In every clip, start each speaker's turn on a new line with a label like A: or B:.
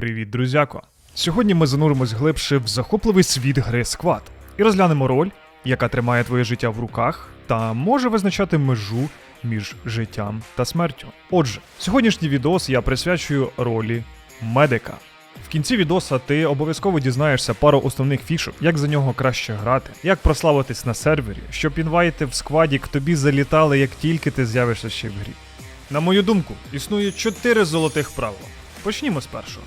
A: Привіт, друзяко! Сьогодні ми зануримось глибше в захопливий світ гри Squad і розглянемо роль, яка тримає твоє життя в руках та може визначати межу між життям та смертю. Отже, сьогоднішній відос я присвячую ролі медика. В кінці відоса ти обов'язково дізнаєшся пару основних фішок, як за нього краще грати, як прославитись на сервері, щоб інвайти в скваді к тобі залітали, як тільки ти з'явишся ще в грі. На мою думку, існує чотири золотих правила. Почнімо з першого.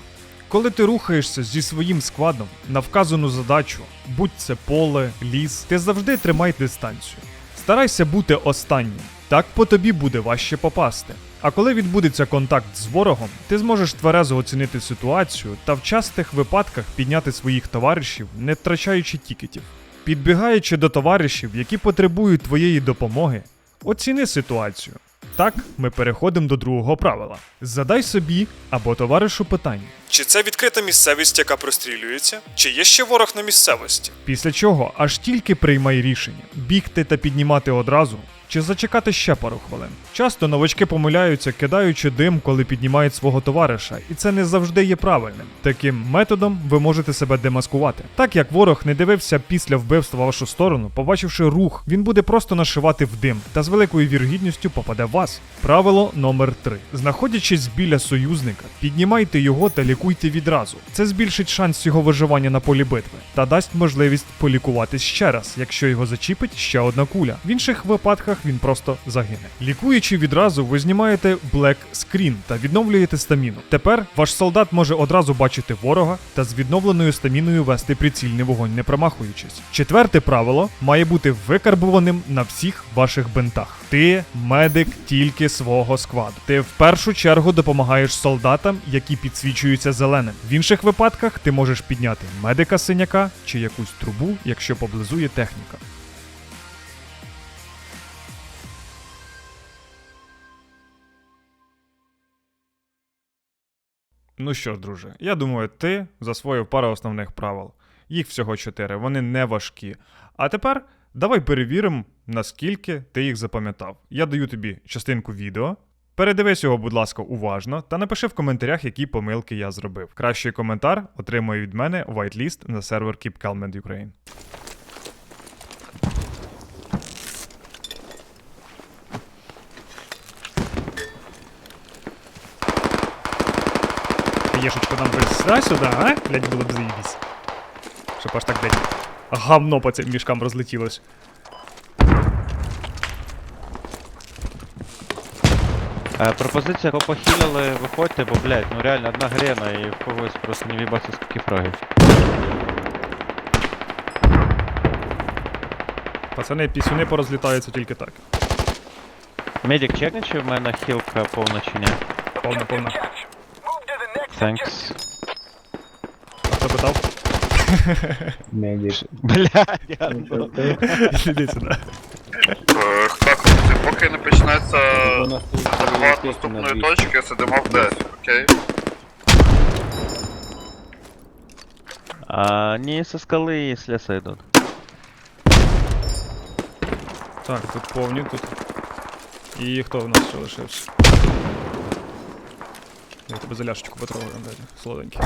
A: Коли ти рухаєшся зі своїм складом на вказану задачу, будь це поле, ліс, ти завжди тримай дистанцію. Старайся бути останнім, так по тобі буде важче попасти. А коли відбудеться контакт з ворогом, ти зможеш тверезо оцінити ситуацію та в частих випадках підняти своїх товаришів, не втрачаючи тікетів. Підбігаючи до товаришів, які потребують твоєї допомоги, оціни ситуацію. Так, ми переходимо до другого правила. Задай собі або товаришу питання. Чи це відкрита місцевість, яка прострілюється? Чи є ще ворог на місцевості? Після чого аж тільки приймай рішення: бігти та піднімати одразу, чи зачекати ще пару хвилин. Часто новачки помиляються, кидаючи дим, коли піднімають свого товариша, і це не завжди є правильним. Таким методом ви можете себе демаскувати. Так як ворог не дивився після вбивства вашу сторону, побачивши рух, він буде просто нашивати в дим та з великою вірогідністю попаде в вас. Правило номер 3. Знаходячись біля союзника, піднімайте його та лікуйте відразу. Це збільшить шанс його виживання на полі битви та дасть можливість полікуватись ще раз, якщо його зачіпить ще одна куля. В інших випадках він просто загине. Лікуючи відразу, ви знімаєте Black Screen та відновлюєте стаміну. Тепер ваш солдат може одразу бачити ворога та з відновленою стаміною вести прицільний вогонь, не промахуючись. Четверте правило має бути викарбуваним на всіх ваших бинтах. Ти медик тільки свого складу. Ти в першу чергу допомагаєш солдатам, які підсвічуються зеленим. В інших випадках ти можеш підняти медика синяка чи якусь трубу, якщо поблизу є техніка. Ну що ж, друже, я думаю, ти засвоїв пару основних правил. Їх всього чотири, вони не важкі. А тепер давай перевіримо, наскільки ти їх запам'ятав. Я даю тобі частинку відео. Передивись його, будь ласка, уважно, та напиши в коментарях, які помилки я зробив. Кращий коментар отримує від мене whitelist на сервер Keep Calm and Ukraine. Ешечку нам би сюди, сюди, а? Блять, було б заїбісь. Щоб аж так, блять, гавно по цим мішкам розлетілось.
B: Е, пропозиція, кого похилили, виходьте, бо, блядь, ну реально одна грена і в когось просто не вібаться скільки фрагів.
A: Пацани, пісюни порозлітаються тільки так.
B: Медик чекне, чи в мене хілка повна чи ні?
A: Повна, повна.
B: Thanks.
A: А хто питав?
C: Медик.
B: Блядь, я ну.
A: Іди сюди.
D: Е, Так, хлопці, поки не почнеться
C: У нас тут
D: захват
C: естественно,
D: наступної
C: дві.
D: точки, сидимо в 10, окей?
B: А, не со скалы и с леса идут.
A: Так, тут повні, тут. І хто в нас ще лишився? Я тебе за ляшечку потрогаю, блядь, солоденький.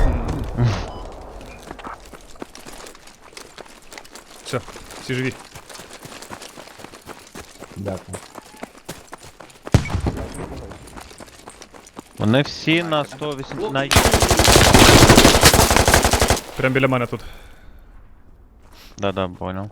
A: Все, всі живі.
C: Дякую.
B: Вони всі на 180... На...
A: Прям біля мене тут.
B: Да-да, понял.